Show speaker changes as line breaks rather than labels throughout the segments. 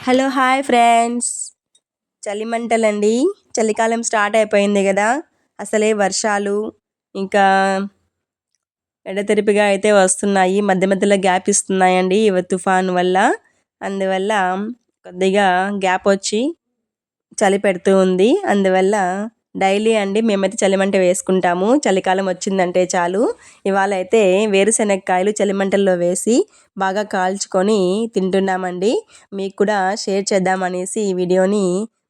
Hello hi friends. చలిమంటలండి. చలికాలం start అయిపోయింది కదా. అసలే వర్షాలు ఇంకా ఎడతెరిపిగా అయితే వస్తున్నాయి. మధ్య మధ్యలో గ్యాప్ ఇస్తున్నాయండి ఇవ తుఫాన్ వల్ల. అందువల్ల కొద్దిగా గ్యాప్ వచ్చి చలి పెడుతూ ఉంది. అందువల్ల డైలీ అండి మేమైతే చలిమంట వేసుకుంటాము. చలికాలం వచ్చిందంటే చాలు. ఇవాళ అయితే వేరుశెనగకాయలు చలిమంటల్లో వేసి బాగా కాల్చుకొని తింటున్నామండి. మీకు కూడా షేర్ చేద్దామనేసి ఈ వీడియోని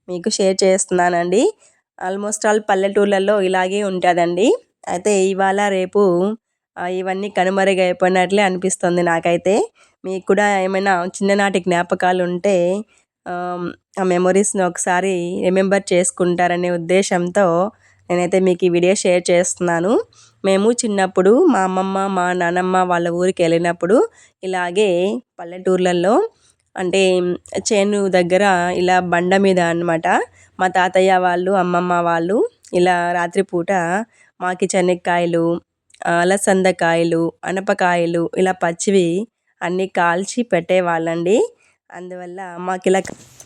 మీకు షేర్ చేస్తున్నానండి. ఆల్మోస్ట్ ఆల్ పల్లెటూర్లలో ఇలాగే ఉంటుందండి. అయితే ఇవాళ రేపు ఇవన్నీ కనుమరుగైపోయినట్లే అనిపిస్తుంది నాకైతే. మీకు కూడా ఏమైనా చిన్ననాటి జ్ఞాపకాలు ఉంటే ఆ మెమొరీస్ని ఒకసారి రిమెంబర్ చేసుకుంటారనే ఉద్దేశంతో నేనైతే మీకు ఈ వీడియో షేర్ చేస్తున్నాను. మేము చిన్నప్పుడు మా అమ్మమ్మ మా నానమ్మ వాళ్ళ ఊరికి వెళ్ళినప్పుడు ఇలాగే పల్లెటూర్లలో అంటే చేను దగ్గర ఇలా బండ మీద అనమాట మా తాతయ్య వాళ్ళు అమ్మమ్మ వాళ్ళు ఇలా రాత్రిపూట మాకి చెనక్కాయలు అలసందకాయలు అనపకాయలు ఇలా పచ్చివి అన్నీ కాల్చి పెట్టేవాళ్ళండి. అందువల్ల మాకు ఇలా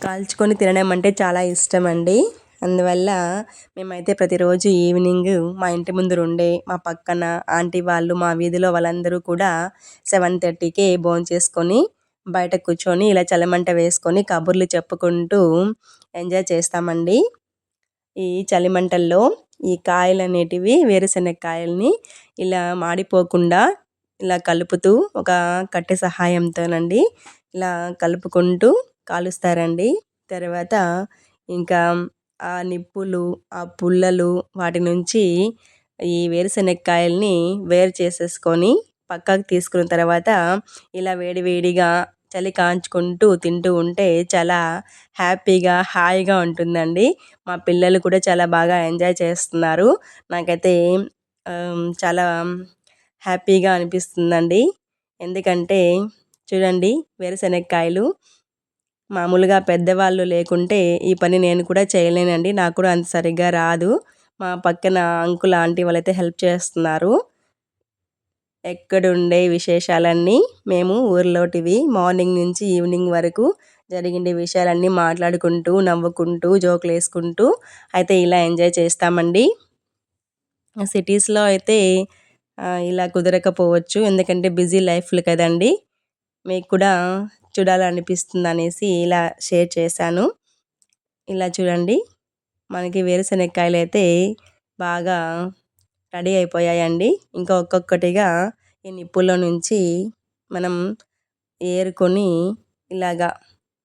కాల్చుకొని తినడం అంటే చాలా ఇష్టం అండి అందువల్ల మేమైతే ప్రతిరోజు ఈవినింగ్ మా ఇంటి ముందు ఉండే మా పక్కన ఆంటీ వాళ్ళు మా వీధిలో వాళ్ళందరూ కూడా సెవెన్ థర్టీకి భోజనం చేసుకొని బయట కూర్చొని ఇలా చలిమంట వేసుకొని కబుర్లు చెప్పుకుంటూ ఎంజాయ్ చేస్తామండి. ఈ చలిమంటల్లో ఈ కాయలు అనేటివి వేరుశెనగ కాయల్ని ఇలా మాడిపోకుండా ఇలా కలుపుతూ ఒక కట్టె సహాయంతోనండి ఇలా కలుపుకుంటూ కాలుస్తారండి. తర్వాత ఇంకా ఆ నిప్పులు ఆ పుల్లలు వాటి నుంచి ఈ వేరుశనగకాయల్ని వేరు చేసేసుకొని పక్కకు తీసుకున్న తర్వాత ఇలా వేడివేడిగా చలి కాంచుకుంటూ తింటూ ఉంటే చాలా హ్యాపీగా హాయిగా ఉంటుందండి. మా పిల్లలు కూడా చాలా బాగా ఎంజాయ్ చేస్తున్నారు. నాకైతే చాలా హ్యాపీగా అనిపిస్తుందండి. ఎందుకంటే చూడండి వేరుశనగకాయలు. మామూలుగా పెద్దవాళ్ళు లేకుంటే ఈ పని నేను కూడా చేయలేనండి. నాకు కూడా అంత సరిగ్గా రాదు. మా పక్కన అంకుల్ ఆంటీ వాళ్ళైతే హెల్ప్ చేస్తున్నారు. ఎక్కడుండే విశేషాలన్నీ మేము ఊర్లోటివి. మార్నింగ్ నుంచి ఈవినింగ్ వరకు జరిగిండే విషయాలన్నీ మాట్లాడుకుంటూ నవ్వుకుంటూ జోకులు వేసుకుంటూ అయితే ఇలా ఎంజాయ్ చేస్తామండి. సిటీస్లో అయితే ఇలా కుదరకపోవచ్చు. ఎందుకంటే బిజీ లైఫ్లు కదండి. మీకు కూడా చూడాలనిపిస్తుంది అనేసి ఇలా షేర్ చేశాను. ఇలా చూడండి మనకి వేరుశనగకాయలు అయితే బాగా రెడీ అయిపోయాయండి. ఇంకా ఒక్కొక్కటిగా ఈ నిప్పుల్లో నుంచి మనం ఏరుకొని ఇలాగా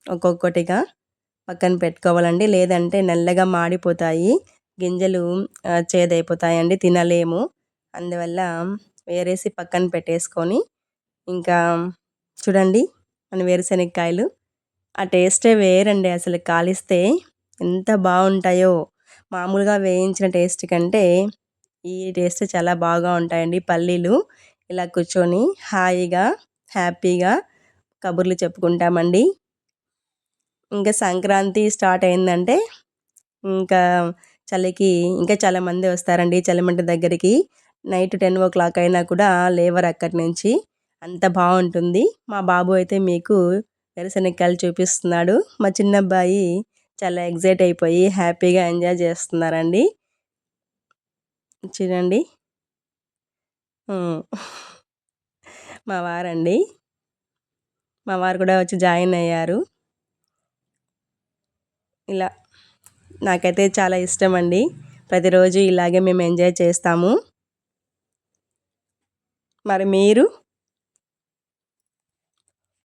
ఒక్కొక్కటిగా పక్కన పెట్టుకోవాలండి. లేదంటే నల్లగా మాడిపోతాయి గింజలు చేదైపోతాయండి తినలేము. అందువల్ల వేరేసి పక్కన పెట్టేసుకొని ఇంకా చూడండి మన వేరుశనగకాయలు. ఆ టేస్టే వేరండి. అసలు కాలిస్తే ఎంత బాగుంటాయో. మామూలుగా వేయించిన టేస్ట్ కంటే ఈ టేస్ట్ చాలా బాగా ఉంటాయండి. పల్లీలు ఇలా కూర్చొని హాయిగా హ్యాపీగా కబుర్లు చెప్పుకుంటామండి. ఇంకా సంక్రాంతి స్టార్ట్ అయిందంటే ఇంకా చలికి ఇంకా చాలామంది వస్తారండి. చలిమంట దగ్గరికి నైట్ టెన్ ఓ క్లాక్ అయినా కూడా లేవర్ అక్కడి నుంచి. అంత బాగుంటుంది మా బాబు అయితే మీకు వేరుశనగకాయలు చూపిస్తున్నాడు. మా చిన్నబ్బాయి చాలా ఎగ్జైట్ అయిపోయి హ్యాపీగా ఎంజాయ్ చేస్తున్నారండి. చూడండి. మా వారండి. మా వారు కూడా వచ్చి జాయిన్ అయ్యారు. ఇలా నాకైతే చాలా ఇష్టం అండి ప్రతిరోజు ఇలాగే మేము ఎంజాయ్ చేస్తాము. మరి మీరు?